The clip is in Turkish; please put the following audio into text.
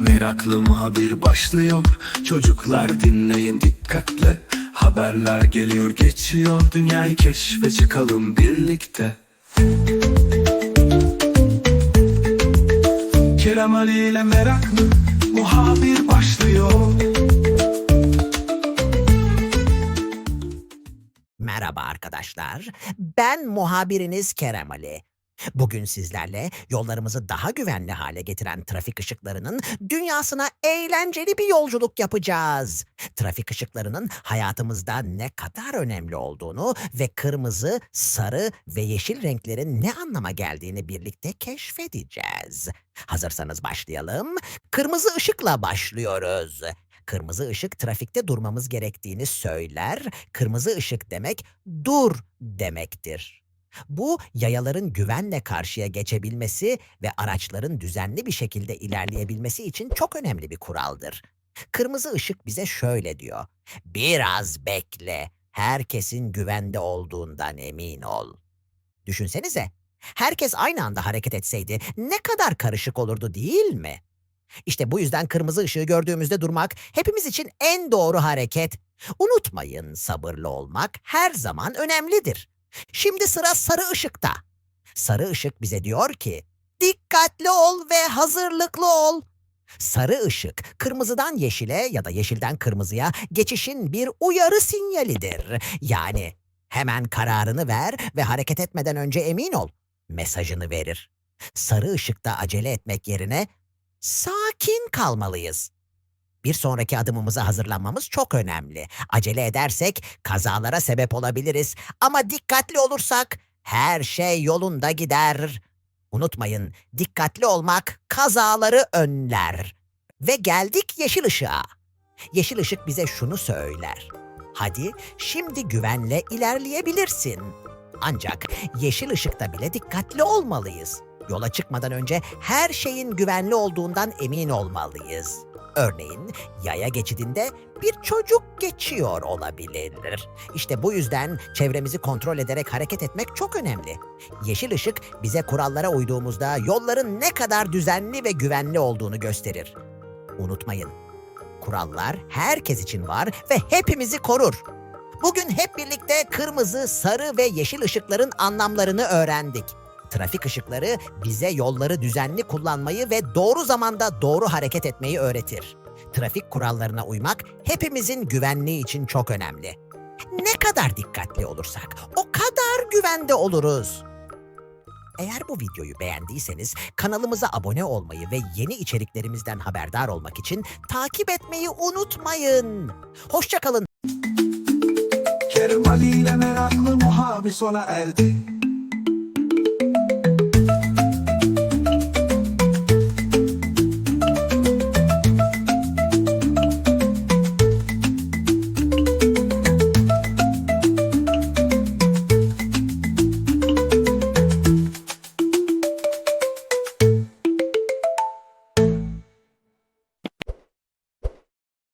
Meraklı muhabir başlıyor. Çocuklar dinleyin dikkatle. Haberler geliyor geçiyor. Dünyayı keşfe çıkalım birlikte. Kerem Ali ile meraklı muhabir başlıyor Merhaba arkadaşlar. Ben muhabiriniz Kerem Ali. Bugün sizlerle yollarımızı daha güvenli hale getiren trafik ışıklarının dünyasına eğlenceli bir yolculuk yapacağız. Trafik ışıklarının hayatımızda ne kadar önemli olduğunu ve kırmızı, sarı ve yeşil renklerin ne anlama geldiğini birlikte keşfedeceğiz. Hazırsanız başlayalım. Kırmızı ışıkla başlıyoruz. Kırmızı ışık trafikte durmamız gerektiğini söyler. Kırmızı ışık demek dur demektir. Bu yayaların güvenle karşıya geçebilmesi ve araçların düzenli bir şekilde ilerleyebilmesi için çok önemli bir kuraldır. Kırmızı ışık bize şöyle diyor. Biraz bekle. Herkesin güvende olduğundan emin ol. Düşünsenize. Herkes aynı anda hareket etseydi ne kadar karışık olurdu değil mi? İşte bu yüzden kırmızı ışığı gördüğümüzde durmak hepimiz için en doğru hareket. Unutmayın sabırlı olmak her zaman önemlidir. Şimdi sıra sarı ışıkta. Sarı ışık bize diyor ki dikkatli ol ve hazırlıklı ol. Sarı ışık kırmızıdan yeşile ya da yeşilden kırmızıya geçişin bir uyarı sinyalidir. Yani hemen kararını ver ve hareket etmeden önce emin ol mesajını verir. Sarı ışıkta acele etmek yerine sakin kalmalıyız. Bir sonraki adımımıza hazırlanmamız çok önemli. Acele edersek kazalara sebep olabiliriz ama dikkatli olursak her şey yolunda gider. Unutmayın, dikkatli olmak kazaları önler. Ve geldik yeşil ışığa. Yeşil ışık bize şunu söyler. Hadi şimdi güvenle ilerleyebilirsin. Ancak yeşil ışıkta bile dikkatli olmalıyız. Yola çıkmadan önce her şeyin güvenli olduğundan emin olmalıyız. Örneğin yaya geçidinde bir çocuk geçiyor olabilir. İşte bu yüzden çevremizi kontrol ederek hareket etmek çok önemli. Yeşil ışık bize kurallara uyduğumuzda yolların ne kadar düzenli ve güvenli olduğunu gösterir. Unutmayın, kurallar herkes için var ve hepimizi korur. Bugün hep birlikte kırmızı, sarı ve yeşil ışıkların anlamlarını öğrendik. Trafik ışıkları bize yolları düzenli kullanmayı ve doğru zamanda doğru hareket etmeyi öğretir. Trafik kurallarına uymak hepimizin güvenliği için çok önemli. Ne kadar dikkatli olursak o kadar güvende oluruz. Eğer bu videoyu beğendiyseniz kanalımıza abone olmayı ve yeni içeriklerimizden haberdar olmak için takip etmeyi unutmayın. Hoşçakalın. Kerem Ali ile meraklı muhabir sona erdi